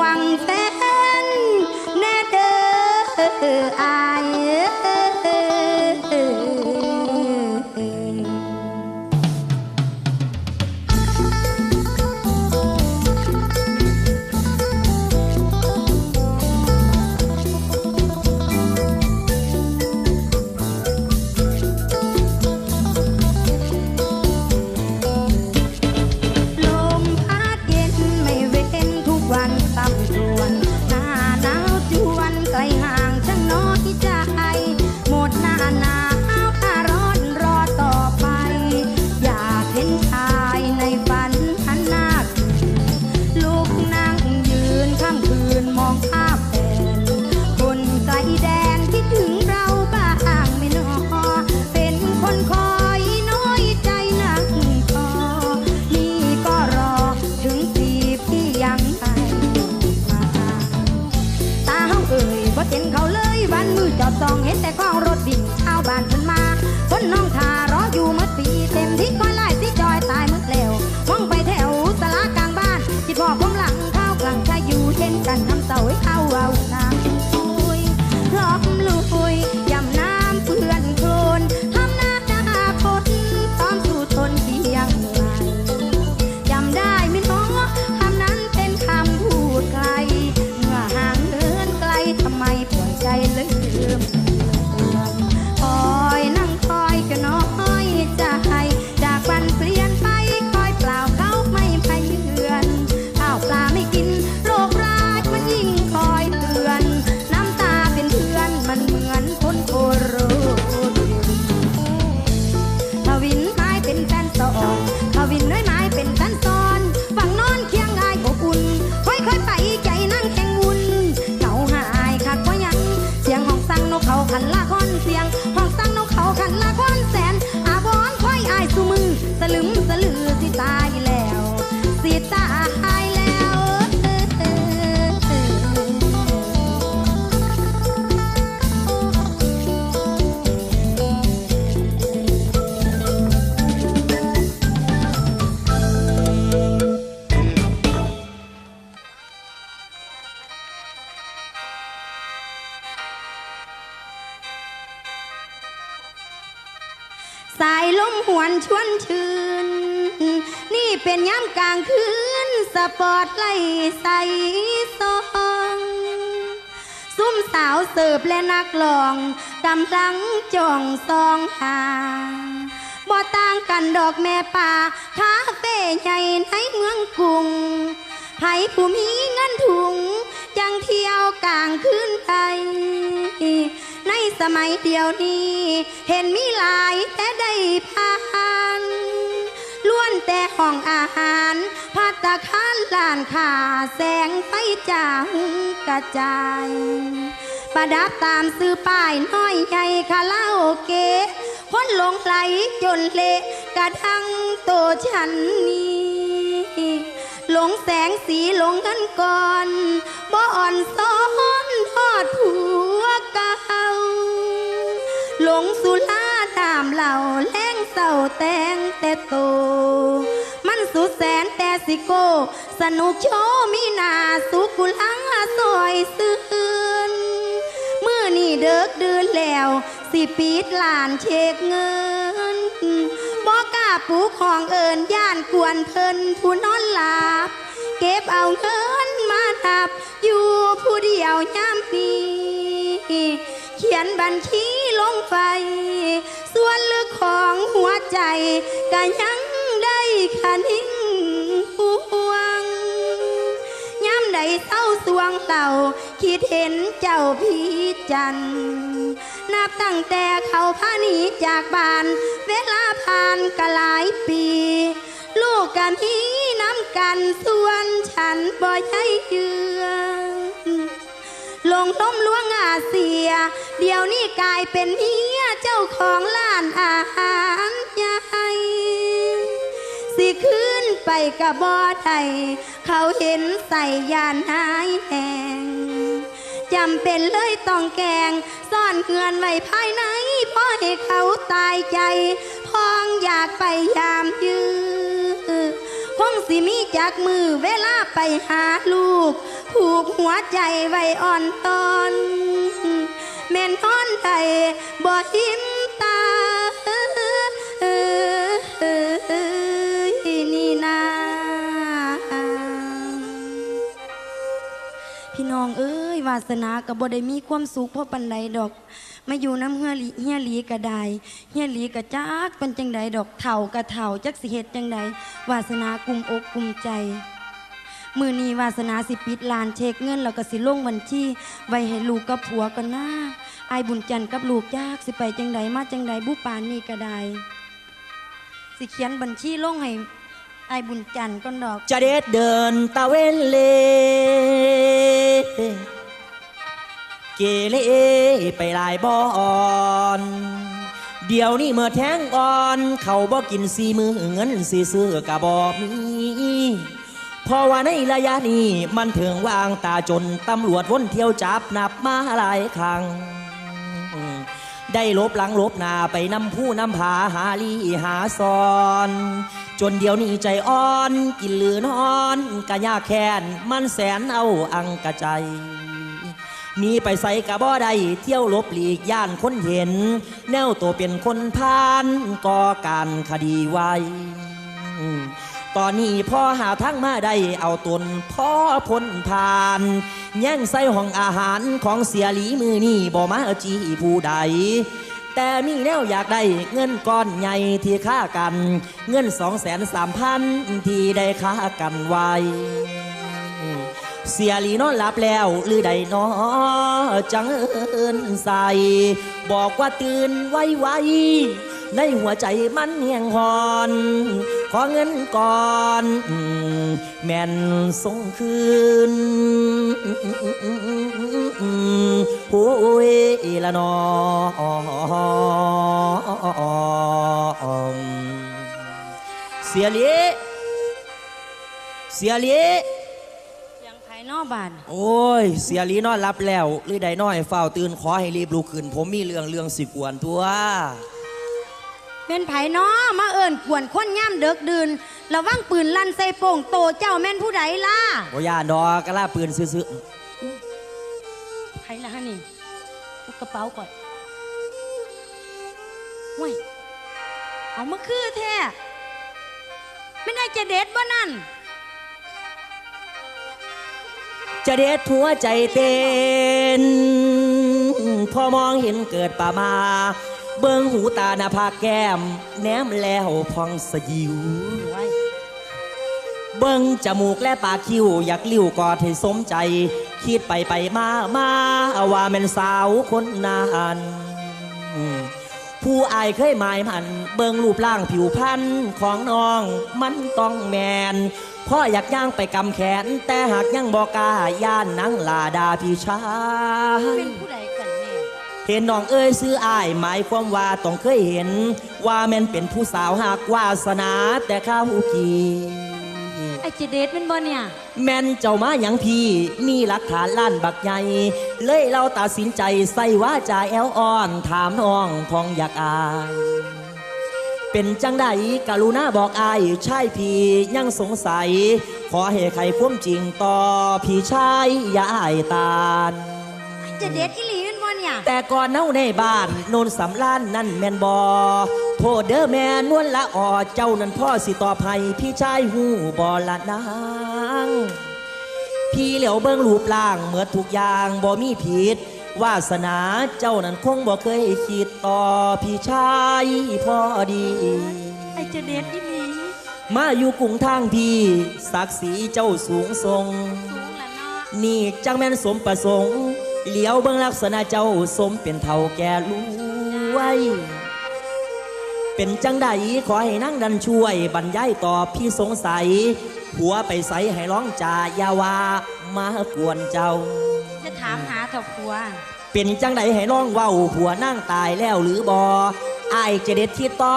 วงแฟนแน่เด้ออาย เป็นย้ำกลางคืน สปอร์ตไล่ใส่ซองซุ่มสาวเสิร์ฟและนักลองกำลังจ้องซองหาบ่ต่างกันดอกแม่ป่าคาเฟ่ใหญ่ในเมืองกรุงไผผู้มีเงินถุง ยังเที่ยวกลางคืนไปในสมัยเดียวนี้ เห็นมีหลายแต่ได้ผ่าน ล้วนแต่ห้องอาหารพัตคารลานค้าแสงไฟจางกระจาย ประดับตามซื้อป้ายน้อยใหญ่คาราโอเกะคนหลงไหลจนเละกระทั่งโตฉันนี้หลงแสงสีหลงเงินก่อนบ่อ่อนซ้อนทอดผัวเก่าหลงสุราตามเหล่าแล เศร้าแต่งแต่โต มันสุดแสนแต่สิโก สนุกโชว์มีนาสุกุลังซอยซื่นมือนี่เดิกเดือนแล้ว สิปีดหลานเช็คเงินบอกกล้าปลูกของเอิญย่านกวนเพินผู้นอนหลับ เก็บเอาเงินมาทับ อยู่ผู้เดียวย่ำนี้เขียนบัญชี ลงไปส่วนลึกของหัวใจก็ยังได้คะนิ่งห่วงย้ำใดเศร้าสวงเต่า คิดเห็นเจ้าพีจัน นับตั้งแต่เขาพาหนีจากบ้าน เวลาผ่านก็หลายปี ลูกกับพี่น้ำกันส่วนฉันบ่ใช่เยือ ล้มล้วงอาเซีย เดี๋ยวนี้กลายเป็นเมียเจ้าของร้านอาหารใหญ่สิขึ้นไปกับบอไทยเขาเห็นใส่ยานหายแหงจำเป็นเลยต้องแกงซ่อนเงินไว้ภายในเพราะให้เขาตายใจ พองอยากไปยามยือคง สิมีจากมือเวลาไปหาลูก ผูกหัวใจไว้อ่อนตอนแม่นอ่อนใดบ่หิมตานี่นาพี่น้องเอ้ยวาสนากับบ่ได้มีความสุขเพราะปันใดดอก มาอยู่น้ำเฮียลีเฮียหลีก็ไดเฮียหลีก็จักเป็นจังใดดอกเถ่าก็เถ่าจักสิเฮ็ดจังใดวาสนากลุ่มอกกลุ่มใจมือนีวาสนาสิปิดลานเช็คเงินแล้วก็สิลงบัญชีไว้ให้ลูกกับผัวกันหน้าอายบุญจันทร์กับลูกยากสิไปจังใดมาจังใดบุปานนี่ก็ไดสิเขียนบัญชีลงให้ไอบุญจันทร์ก่อนดอก จะเด็ดเดินตะเวนเล เกเรไปหลายบอนเดี๋ยวนี้เมื่อแทงอ่อน เขาบ่กินสีมือเงินสีซื้อกะบอมีเพราะว่าในระยะนี้มันถึงวางตาจนตำรวจวนเที่ยวจับนับมาหลายครั้ง ได้ลบหลังลบหน้าไปนำผู้นำผาหาลีหาซอน จนเดี๋ยวนี้ใจอ่อน กินหรือนอนกะยาแค้นมันแสนเอาอังกะใจ หนีไปใส่กะบ่ได้เที่ยวลบหลีกย่านคนเห็น แนวตัวเป็นคนพานก่อการคดีไว้ตอนนี้พ่อหาทางมาได้เอาตนพ่อพ้นผ่าน แย่งใส่ห้องอาหารของเสียหลีมือนี่บ่มาจีผู้ใด แต่มีแนวอยากได้เงินก้อนใหญ่ที่ค่ากัน เงินสองแสนสามพันที่ได้ค่ากันไว้ เสียลีนอนหลับแล้วหรือใดนอจังเอินใส่บอกว่าตื่นไวๆในหัวใจมันเหี่ยงหอน ขอเงินก่อน แม่นส่งคืนโอ้ยละนอเสียลีเสียหลียังภาย นอกบ้านโอ้ย เสียหลีนอนรับแล้วหรือใดน้อยเฝ้าวตื่นขอให้รีบลุกขึ้น ผมมีเรื่องเรื่องสิกวนตัว เป็นไผน้อมาเอิญขวนคนย่ำเด็กดื่นระวังปืนลั่นใส่โป่งโตเจ้าแม่นผู้ใดล่ะบ่ย่านดอกกะลาปืนซื้อไผล่ะฮะนี่อุกกระเป๋าก่อนห้วยเอามาคือแท้ไม่ได้จะเด็ดบ่นั่น จะเด็ดหัวใจเต้นพอมองเห็นเกิดป่ามา เบิ่งหูตาหน้าผากแก้ม แนมแล้วพองสยิว เบิ่งจมูกและปากคิ้ว อยากลิ้วกอดให้สมใจ คิดไปไปมามาว่าแม่นสาวคนนั้นผู้อายเคยหมายมัน เบิ่งรูปร่างผิวพรรณของน้องมันต้องแมน พ่ออยากย่างไปกำแขน แต่หากยังบอกกล้าย่านนังลาดาพี่ชาย เป็นผู้ใดกันแน่เห็นน้องเอ้ยซื้ออายหมายความว่าต้องเคยเห็น ว่าแม่นเป็นผู้สาวหากวาสนาแต่ข้าวกีไอ้จะเด็ดเป็นบ่เนี่ย แม่นเจ้ามาอย่างพี่มีหลักฐานล้านบักใหญ่เลยเราตัดสินใจใส่ว่าจาแอลอ่อน ถามน้องพองอยากอาย เป็นจังใดกรุณาบอกอายใช่พี่ยังสงสัย ขอให้ใครความจริงต่อพี่ชายอย่าอายตาลไอ้จะเด็ดอีหลีเป็นบ่เนี่ยแต่ก่อนเน่าในบ้านโนนสำล้านนั่นแม่นบอโทษเด้อแม่นวลละอ่อเจ้านั่นพ่อสิตอบให้พี่ชายหูบอละนางพี่เหลียวเบิ้งรูปร่างเหมือนทุกอย่างบ่มีผิด วาสนาเจ้านั้นคงบ่เคยคิดต่อพี่ชายพอดี ไอ้จะเด็ดอีหลีมาอยู่กรุงทางพี่ศักดิ์ศรีเจ้าสูงทรง สูงละเนาะนี่จังแม่นสมประสงค์เหลียวเบิ่งลักษณะเจ้าสมเป็นเท่าแก่รวยเป็นจังใดขอให้นั่งดันช่วยบรรยายตอบพี่สงสัย หัวไปใสให้ร้องจ่าอยาวา มากวนเจ้า จะจะถามหาเถอะผัว เป็นจังใดให้น้องเว้าผัวนั่งตายแล้วหรือบออายจะเด็ดที่ต่อ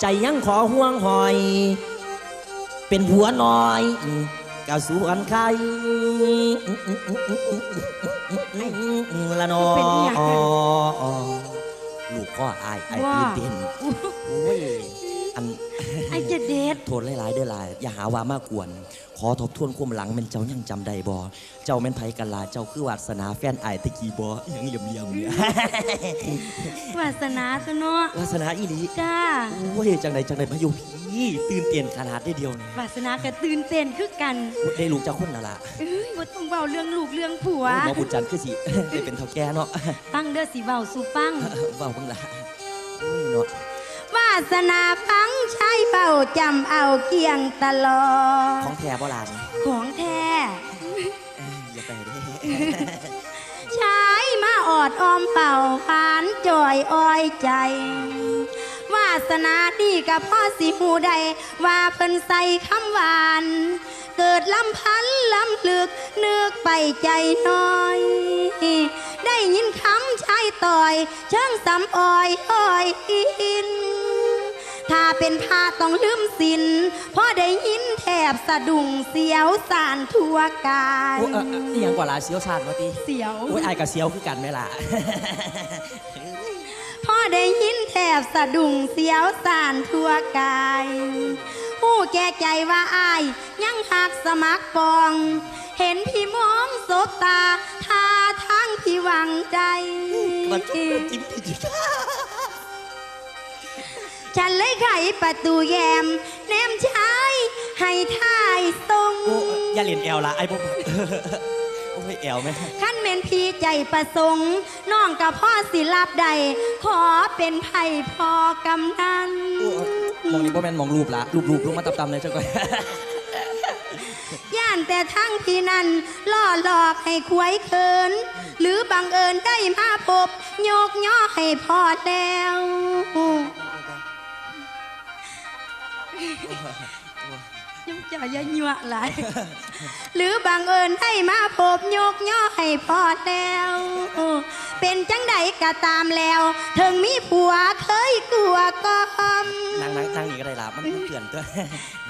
ใจยังขอห่วงหอย เป็นผัวน้อยกะสวนใครละนอเป็นอิหยังลูกพ่ออายอายว่าตื่นเต้นโอ้ย อันไอ้จะเด็ดโทษหลายๆเด้อหลายอย่าหาว่ามากวน ขอทบทวนความหลังแมันเจ้ายังจำได้บ่เจ้าแม่นไผกันลาเจ้าคือวาสนาแฟนอายตะกี้บ่ยังเหลี่ยมเลียมๆเนี่ยวาสนาตัวเนาะวาสนาอีหลีจ้าโอ้ยจังใดจังใดมาอยู่พี่ตื่นเต้นขนาดได้เดียวนี่วาสนากระตื่นเต้นคือกันได้ลูกเจ้าคนและล่ะเอ้ยบ่ต้องเบาเรื่องลูกเรื่องผัวหมอบุญจันทร์คือสิได้เป็นเท่าแก่เนาะฟังเด้อสิเบาสู่ฟังเว้าเบิ่งล่ะโอ้ยเนาะวาสนาฟัง ใช้เบาจำเอาเกียงตลอด ของแท้บ่ล่ะนี่ของแท้ เอ้ยอย่าไปเด้ใช้มาออดออมเป่าผานจอยอ้อยใจ วาสนาดีกับพ่อสิหูใด ว่าเพิ่นใส่คำหวาน เกิดลำพันลำลึกนึกไปใจน้อย ได้ยินคำชายต่อย เชิงสำอ้อยอ้อยอิน ถ้าเป็นผ้าต้องลืมสินพอได้ยินแทบสะดุ้งเสียวสานทั่วกายโอ้เอ่อเอ่ออีหยังกว่าล่ะเสียวชาติว่าติเสียว โอ้ยอายกับเสียวคือกันไหมล่ะ พ่อได้ยินแทบสะดุ้งเสียวสานทั่วกายผู้แก่ใจว่าอาย ยังหักสมัครปอง เห็นพี่มองสบตาท่าทางพี่หวังใจ มันจุ๊บจิ้มจิ้ม ฉันเลยไขประตูแยมแนมชายให้ท่ายทรงโอ้อย่าเล่นแอลละไอ้พวกโอ้ยแอลไหมขั้นเมนพี่ใจประสงค์น้องกับพ่อสิลับใด ขอเป็นไผ่พอกำนัน โอ้มองนี่พ่แม่นมองรูปละรูปรูปลงมาตำๆเลยเจ้าก้อยย่านแต่ทั้งพี่นั้นล่อหลอกให้ควยเคิน หรือบังเอิญได้มาพบ โยกย่อให้พอแล้ว ยังจะอยายั่วหลายหรือบังเอิญได้มาพบโยกย่อให้พอแล้ว เป็นจังใดก็ตามแล้วถึงมีผัวเคยกลัวก็นางนางนางนี่ก็ได้ละมันมันเกลื่อนตัว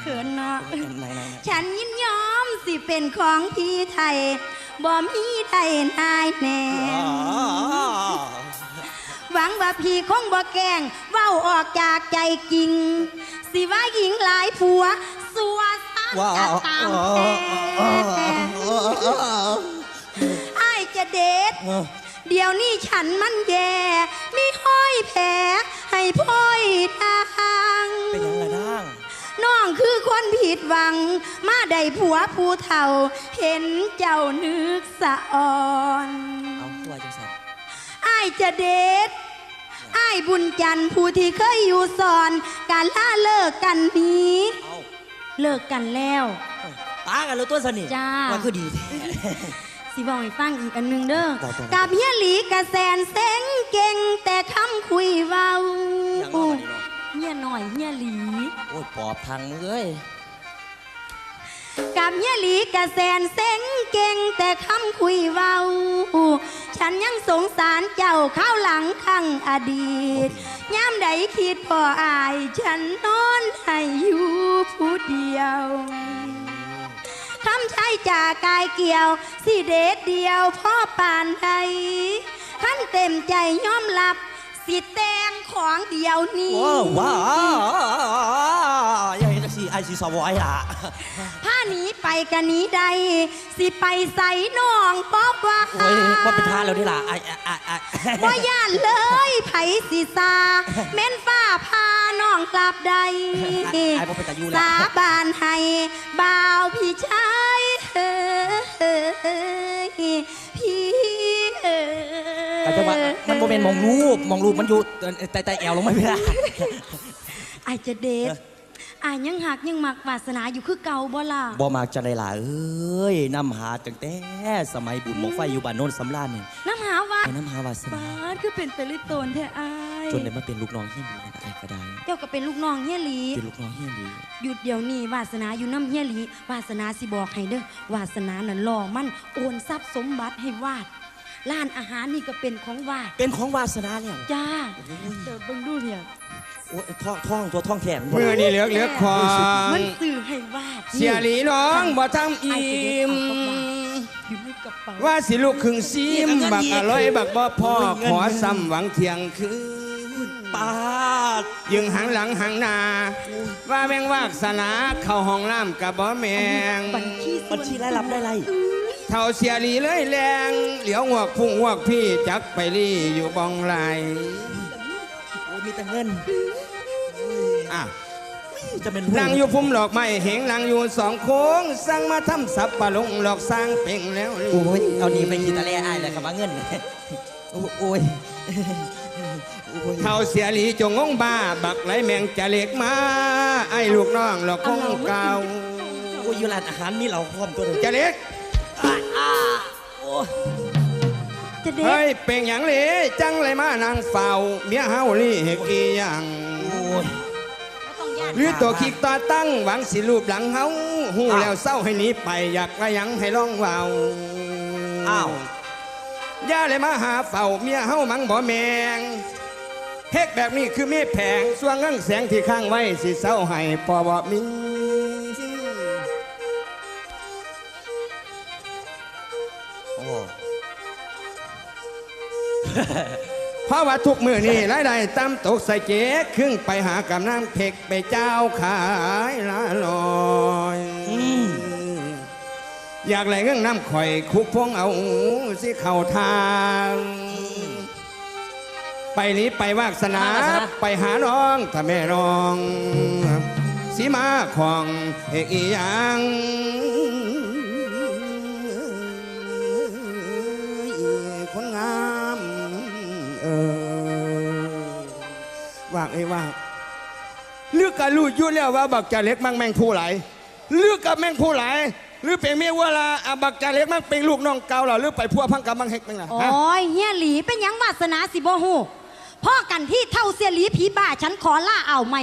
เขินเนาะนางนางนางฉันยินยอมสิเป็นของพี่ไทยบ่มีไทยนายแน่ หวังว่าพี่คงบ่แกล้งเว้าออกจากใจจริง สิว่าหญิงหลายผัว สัวสามว้าจะตามแท้ไอ้ายจะเด็ด เดี๋ยวนี้ฉันมันแย่มีห้อยแผลให้พ่อยทางเป็นยังไงนางน้องคือคนผิดหวัง มาได้ผัวผู้เฒ่า เห็นเจ้านึกสะอ่อน เอาตัวจังสันอ้ายจะเด็ดอ้ายบุญจันทร์ผู้ที่เคยอยู่สอน การล่าเลิกกันนี้ เอาเลิกกันแล้วตากันแล้วตัวสนิทจ้า ว่าคือดีแท้ สิบอกให้ฟังอีกอันหนึงเด้อบอกต่อกับเฮียหลีกระแสนเซ็งเก่งแต่คำคุยเว้าอย่างนอกอันนี้เนาะเฮียหน่อยเฮียหลี โอ้ยปอบทางมึงเอ้ยกับเฮียหลีกระแสนเซ็งเก่งแต่คำคุยเว้า ฉันยังสงสารเจ้าข้าวหลังข้างอดีตย่ำใดคิดพออาย ฉันนอนให้อยู่ผู้เดียวคำใช้จากกายเกี่ยว สิเดชเดียวพ่อปานใดขั้นเต็มใจยอมรับ สิเต ของเดียวนี้ว้าวว้าวอย่าเห็นจังสิไอซีสวอยล่ะถ้าหนีไปกันนี้ใด สิไปใส่น้องป๊อบว่าโอ้ยว่าเป็นท่าแล้วนี่ล่ะไอไอไอว่าย่านเลยไผสิซาเม้นฟ้าพาน้องกลับใดสาบานให้บ่าวพี่ชายเอ้ยพี่เอ้แต่จังห วะมันโมเมนต์มองรูปมองรูปมันอยู่แต่แต่แอลลงไม่ได้อายจะเด็ดอายยังหักยังมักวาสนาอยู่คือเก่าบ่ล่ะบ่มากจะได้ล่ะเอ้ยน้ำหาตั้งแต่สมัยบุญหมองไฟอยู่บ้านโน้นสำราญนี่น้ำหาว่าไอ้น้ำหาวาสนาบ้านคือเป็นตะลิโตนแท้อายจนได้มาเป็นลูกน้องเฮียนดีนะไอ้ก็ได้เจ้าก็เป็นลูกน้องเฮียหลีเป็นลูกน้องเฮียนดีหยุดเดี๋ยวนี้วาสนาอยู่น้ำเฮียหลีวาสนาสิบอกให้เด้อวาสนาน่ะล่อมันโอนทรัพย์สมบัติให้วาด ร้านอาหารนี่ก็เป็นของวาดเป็นของวาสนาแล้วจ้าเดี๋ยวเบิ่งดูเนี่ยโอ้ยท่องท่องตัวท่องแขนมือนี่เหลือกเหลือกความังนสื่อให้วาดเสียหลีน้องบ่ทำอิ่มอยู่ในกระเป๋าว่าสิลูกครึ่งซีมบักอร่อยบักบ่พ่อขอซ้ำหวังเที่ยงคืน ปาดยึงหางหลังหางหนา ว่าแมงวากสนาเข้าห้องน้ำกับบ่แมง บัญชีส่วนบัญชีรายรับได้ไรเท่าเสียหลีเลยแรง เหลียวงวกพุ่งงวกพี่จักไปรี่อยู่บองไหลโอ้ยมีแต่เงินอะ จะเป็นนั่งอยู่พุ่มหลอกไม้เหงนั่งอยู่สองโค้งสั่งมาทำสับปะลงหลอกสร้างเป่งแล้วนี่โอ้ยเอานี่ไปกินตะแล่อ้ายเลยครับว่าเงิน โอ้โอ้ยโอ้ย เท่าเสียหลีจงงงบ้า บักไหลแมงจะเล็กมา ไอ้ลูกน้องหลอกคงเก่าโอ้ยอยู่ร้านอาหารมีเหล่าพร้อมตัวหนึ่งจะเล็กโอ้ยจะเด็เฮ้กยเป็นอย่างเหลจังเลยมานางเฝ้าเมียเฮาลี่เหกอีหยังโอ้ยต้องย่านหรือตัวคิกตาตั้งหวังสิรูปหลังเฮาหูอ้าวแล้วเศร้าให้หนีไปอยากว่าหยังให้ร้องเว้าอ้าวอย่าเลยมาหาเฝ้าเมียเฮามังบ่แมง เฮ็ดแบบนี้คือมีแผงส่วงเงิงแสงที่ข้างไว้สิเศร้าให้พอบ่มีโอ้เพราะว่าทุกมือนี่รายได้ตามตกใส่เจ๊ครึ่งไปหากำน้ำเพกไปเจ้าขายละลอยอยากไหลเงื่งน้ำข่อยคุกพวงเอาสิเข้าทาง ไปนี้ไปวาสนา ไปหาน้องถ้าแม่น้องสีมาของเอกอีหยังคนงามเออว่างไอ้ยว่างเลือกกันรู้อยู่แล้วว่าบักจ่าเล็กมั่งแมงผู้ไหลเลือกกับแมงผู้ไหลหรือเป็นเมียว่าละอะบักจ่าเล็กมั่งเป็นลูกน้องเก่าเหรอหรือไปพัวพังกับมั่งเฮกมั่งล่ะโอ้ฮะยเฮียหลีเป็นหยังวาสนาสิบ่ฮู้ พ่อกันที่เท่าเสียหลีผีบ้าฉันขอล่าเอาใหม่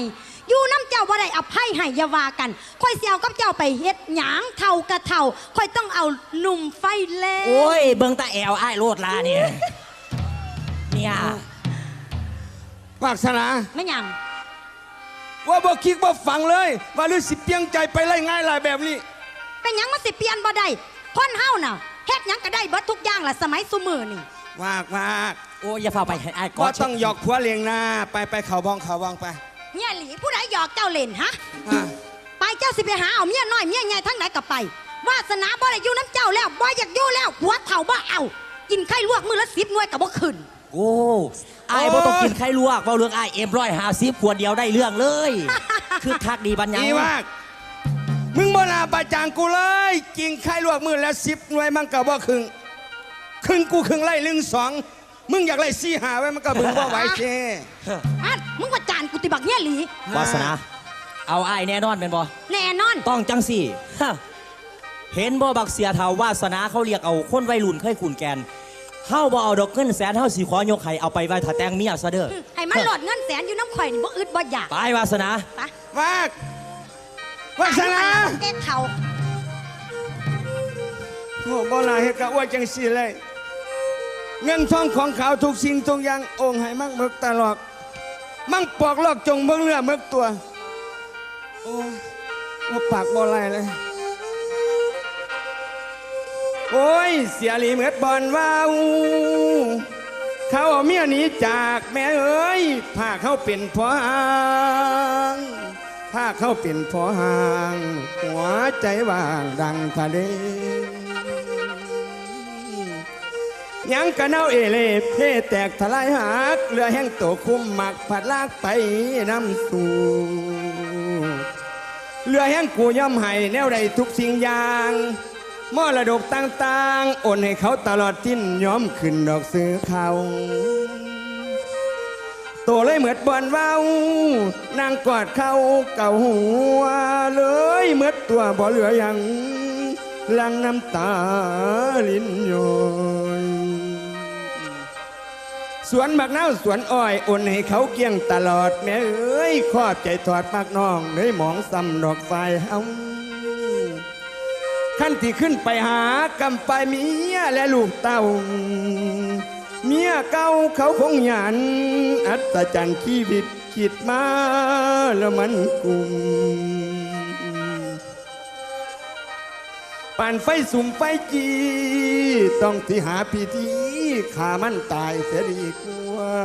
อยู่น้ำเจ้าบ่ได้อภัยให้อยาวากันค่อยเสียวกับเจ้าไปเฮ็ดหยางเท่ากะเท่าค่อยต้องเอาหนุ่มไฟแลงโอ้ยเบิ่งตาแอวอ้ายโลดลาเนี่ยเนี่ยวาสนาไม่หยังว่าบ่คิดบ่ฟังเลย ว่าฤาษีเพียงใจไปไล่ง่ายหลายแบบนี้ เป็นหยังมาสิเปลี่ยนบ่ได้คนเฮาน่ะเฮ็ดหยังก็ได้เบิดทุกอย่างล่ะสมัยซุมือนี่ วากวาก โอ้ยอย่าเฝ้าไปให้อ้ายกอก็ดต้องหยอกผัวเลี้ยงหน้า ไปไปเขาบองเขาบองไปเฮียหลีผู้ใดหยอกเจ้าเล่นฮะ อะไปเจ้าสิไปหาเอาเมียน้อยเมียใหญ่ทั้งไหนก็ไป วาสนาบ่ได้อยู่น้ำเจ้าแล้วบ่อยากอยู่แล้วหัวเถ่าบ่เอา กินไข่ลวกมือละสิบหน่วยกับบ่ขึ้น โอ้อ้ายบ่ต้องกินไข่ลวกเว้าเรื่องอ้ายเอ็มร้อยหาซิบขวดเดียวได้เรื่องเลย คือคักดีบัญญังอีวากมึงบ่นาประจางกูเลยกินไข่ลวกมือละสิบหน่วยมันก็บ่ครึ่งครึ่งกูครึ่งไล่ลึงสอง มึงอยากไล่สี่หาไว้มันก็บึงบ่ไหวเช่อัดมึงว่าจานกูติบักเฮียหลีวาสนา เอาอ้ายแน่นอนเป็นบ่แน่นอนต้องจังสี่ฮะเห็นบ่บักเสียเทาวาสนาเขาเรียกเอาคนวัยรุ่นเคยขุนแกนเฮาบ่เอาดอกเงินแสนเฮาสิขอยกให้เอาไปไว้ถ้าแต่งเมียซะเด้อให้มันหลดเงินแสนอยู่น้ำข่อยนี่บ่อึดบ่อยากไปวาสนาไปวากวาสนาแก้เข่าโอ้บ่นาเฮ็ดกะอ้วยจังสี่เลย เงินทองของเขาทุกสิ่งทุกอย่างองค์ให้มั่งมึกตลอดมั่งปอกลอกจงเบิ่งเรือมึกตัว โอ้ว่าปากบ่ไหลเลย โอ้ย เสียหลีเหมือดบอลว้าวเขาเอาเมียหนีจากแม่เอ้ยพาเขาเป็นพอหางพาเขาเป็นพอหาง หัวใจว่างดังทะเล ยังกะเน่าเอเล่เพแตกทลายหักเรือแห้งโตคุ้มหมักผัดลากไปน้ำสูเรือแห้งกูย่อมให้แนวใดทุกสิ่งอย่างมอระดกต่างๆโอนให้เขาตลอดทิ้นย้อมขึ้นดอกซื้อเขาโตเลยเหมือดบอนเว้านางกอดเขาเก่าหัวเลยเหมือดตัวบ่เหลือหยังลังน้ำตาลิ้นโย สวนมักนาวสวนอ้อยโอนให้เขาเกี่ยงตลอดแม่เอ้ยขอบใจถอดมากน้องเลยหมองซ้ำดอกไฟเฮาขั้นที่ขึ้นไปหากำไปเมียและลูกเต้า เมียเก่าเขาคงหยัน อัศจรรย์ชีวิตคิดมาแล้วมันกุม ป่านไฟสุ่มไฟจี ต้องที่หาพิธีขามันตายเสียดีกว่า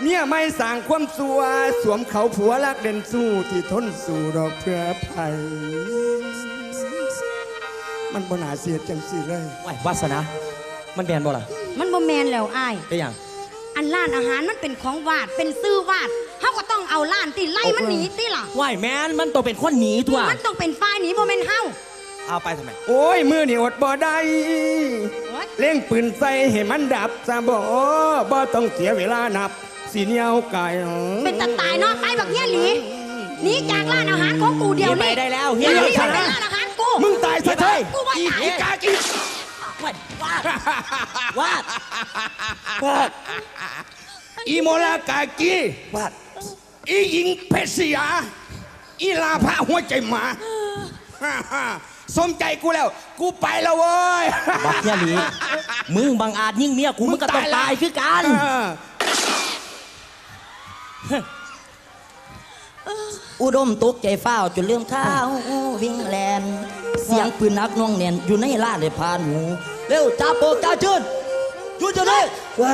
เมียไม่สั่งความสัว สวมเขาผัวรักเด่นสู้ที่ทนสู่ดอกเพื่อภัย มันบนาเสียจังสิเลยไหววาสนา มันแบนบ่ล่ะ มันบ่แมนแล้วอ้ายเป็นหยัง อันร้านอาหารมันเป็นของวาดเป็นซื้อวาดเขาก็ต้องเอาร้านตีไล่มันหนีตีล่ะไหวแมนมันต้องเป็นคนหนีตัวมันต้องเป็นฝ่ายหนีบ่แม่นเฮาเอาไปทำไมโอ้ยมือนี่อดบ่ได้โอ๊ยเล่งปืนใส่ให้มันดับซะบ่บ่ต้องเสียเวลานับสีเหนียวไก่เป็นตาตายเนาะไปบักเฮียหลีหนีจากร้านอาหารของกูเดียวไปนี่ได้แล้วเฮีเฮียยหหลีลีคไปรับร้านอาหารกูมึงตายซะเถอะกูว่าตายอีกากีวาดวาดวาดวาดอีโมลากากีวาดอีหญิงเพชรยา อีลาพระหัวใจหมาสมใจกูแล้ว กูไปแล้วเว้ย บักเฮียหลีมึงบังอาจยิ่งเมียกูมึงก็ต้องตายคือกันอุดมตกใจฟ้าวจนลืมข้าววิ่งแลนเสียงปืนนักน้องแน่นอยู่ในล่านเลยผ่านหูเร็วจ้าโปกจ้าจืนจุดจะได้ว่า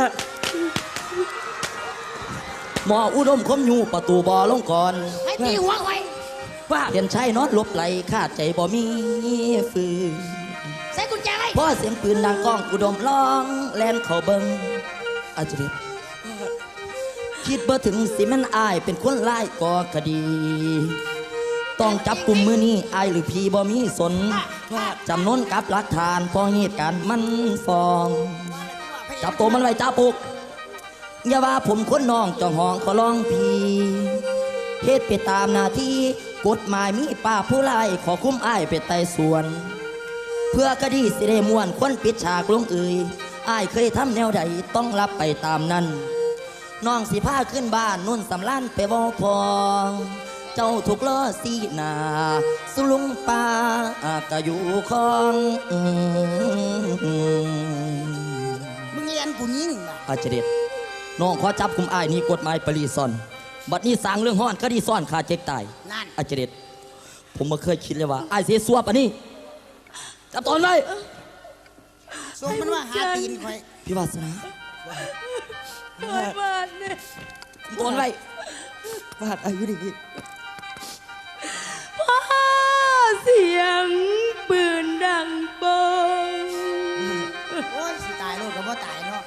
หมออุดมคมอยู่ประตูบอลงก่อนให้ตีหัวไว้ว่าเรียนชัยนอนหลบไหลขาดใจบ่มีฟืนใส่กุญแจไว้พอเสียงปืนดังก้องอุดมร้องแลนเข้าเบิงอาจริตคิดบ่ถึงสิแมันอายเป็นคนร้ายก่อคดี ต้องจับกลุ่มมือนี้อหรือพีบ่มีสนจำนวนกับหลักฐานพอเหตุการณ์มันฟ้อง จับตัวมันไว้จ้าปุกอย่าว่าผมคนน้องจ้าห้องขอร้องพีเหตุไปตามหน้าที่กฎหมายมีป้าผู้ไล่ขอคุ้มไอ้ไปไต่สวน เพื่อคดีสิได้ม่วนคนปิดฉากลงเอ่ยไอ้เคยทำแนวใดต้องรับไปตามนั้นน้องสิพาขึ้นบ้านนุ่นสำล้านไปบ่พอง เจ้าถูกล้อสีหนา สุลุงป่าก็อยู่คลองอืมมึงเรียนกูยิ่งนะอาจจะเด็ดน้องขอจับกลุ่มอ้ายนี่กฎหมายปรีซ่อน บัดนี้สร้างเรื่องห้อนคดีซ่อนขาเจ็กตายนั่นอาจจะเด็ดผมไม่เคยคิดเลยว่าอ้ายเสียสวบอันนี้จับตอนไว้ส่งมันว่าหาตีนคอยพี่วาสนาบ้านเนี่ยตอนไว้วาดอายุดี พ่อเสียงปืนดังโปงโอ้ยสิตายโลกกับว่าตายเนาะ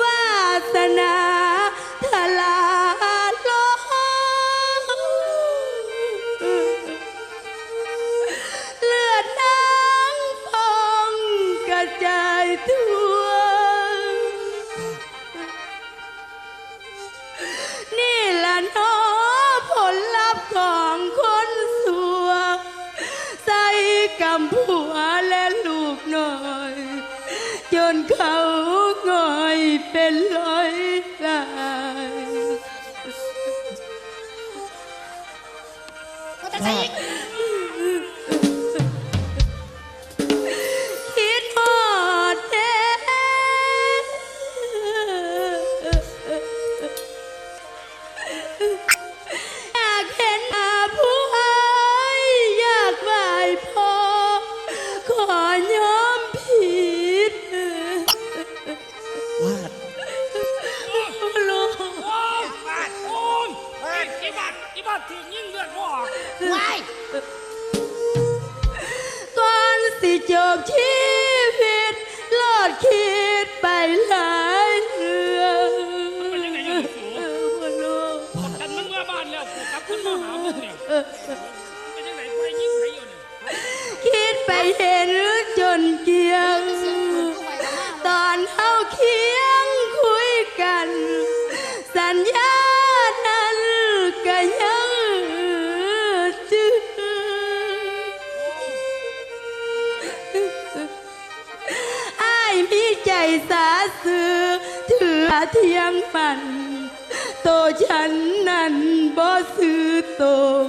วาสนา สาซื้อถือเที่ยงฝัน โตฉันนั้นบ่ซื้อตรง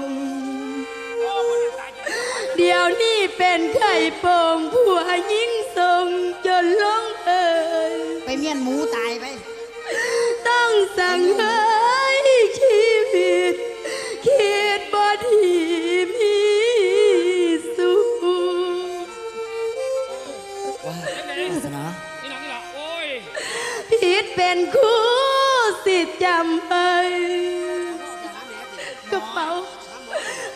เดี๋ยวนี้เป็นไข่ป่งผัวยิ่งทรงจนล้มเอ่ยไปเมียนหมูตาย นคู่สิจำไปกระเป๋า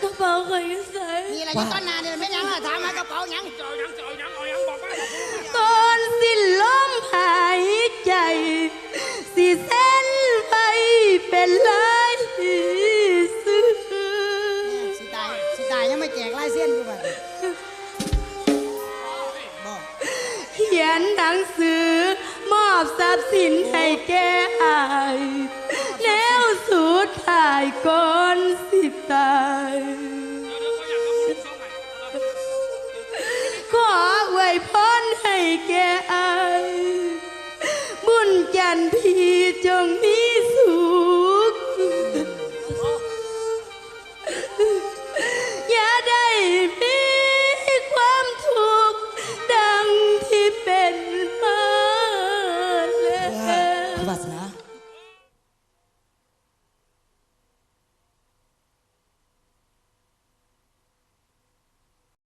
กระเป๋าเคยใส่นี่อะไรอยู่ต้นนาเนี่ยไม่ยังอะถามหากระเป๋ายังจะเอายังจะเอายังเอายังบอกมาบอกมาก่อนสิ้นลมหายใจสิเส้นไปเป็นลายซื้อสิตายสิตายยังไม่แจกลายเส้นอยู่บัดบอกเขียนหนังสือมอบทรัพย์สินให้